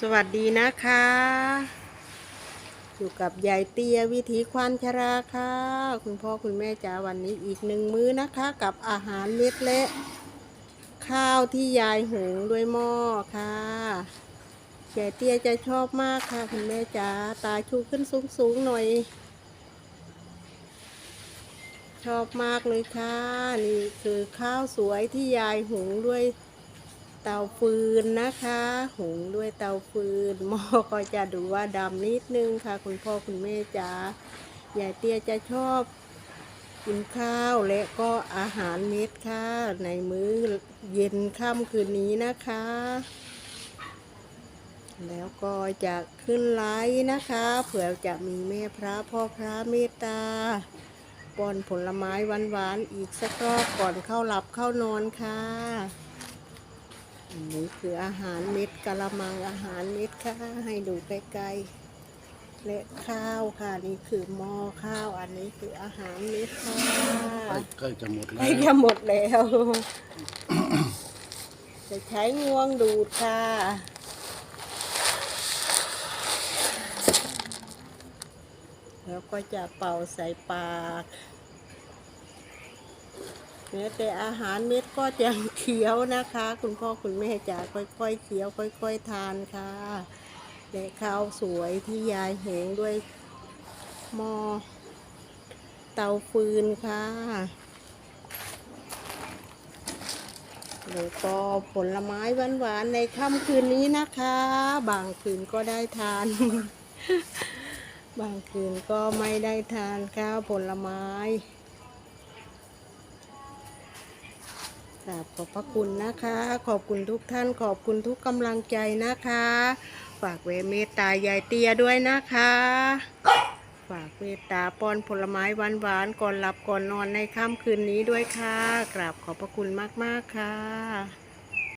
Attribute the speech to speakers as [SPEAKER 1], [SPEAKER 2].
[SPEAKER 1] สวัสดีนะคะ อยู่กับยายเตียวิถีควานชราค่ะ คุณพ่อคุณแม่จ๋าวันนี้อีกหนึ่งมื้อนะคะ กับอาหารเม็ดเละ ข้าวที่ยายหุงด้วยหม้อค่ะยายเตียจะชอบมากค่ะ คุณแม่จ๋าตาชูขึ้นสูงๆหน่อย ชอบมากเลยค่ะ นี่คือข้าวสวยที่ยายหุงด้วย เตาฟืนนะคะ หุงด้วยเตาฟืนหม้อก็จะดูว่าดำนิดนึงค่ะ คุณพ่อคุณแม่จ๋ายายเตี้ยจะชอบกินข้าวและก็อาหารเม็ดค่ะ ในมื้อเย็นค่ำคืนนี้นะคะ แล้วก็จะขึ้นไลฟ์นะคะ เผื่อจะมีแม่พระพ่อพระเมตตาป้อนผลไม้หวานๆอีกสักรอบก่อนเข้าหลับเข้านอนค่ะ อันนี้คืออาหารเม็ดกะละมังอาหารเม็ดค่ะ ให้ดูใกล้ๆและข้าวค่ะ นี่คือหม้อข้าว อันนี้คืออาหารเม็ดค่ะ
[SPEAKER 2] ใกล้ใกล้จะหมดแล้
[SPEAKER 1] ใกล้วจะหมดแล้ว จะใช้งวงดูดค่ะแล้วก็จะเป่าใส่ปาก เนื้แต่อาหารเม็ดก็จะเคี้ยวนะคะ คุณพ่อคุณแม่จะค่อยๆเคี้ยว ค่อย ๆ ทานค่ะและข้าวสวยที่ยายหุงด้วยหม้อเตาฟืนค่ะแล้วก็ผลไม้หวานๆในค่ำคืนนี้นะคะ บางคืนก็ได้ทาน บางคืนก็ไม่ได้ทานข้าวผลไม้ กราบขอบพระคุณนะคะ ขอบคุณทุกท่านขอบคุณทุกกำลังใจนะคะ ฝากเวเมตตายายเตียด้วยนะคะ ฝากเวตตาป้อนผลไม้หวานๆก่อนหลับก่อนนอนในค่ำคืนนี้ด้วยค่ะ กราบขอบพระคุณมากๆค่ะ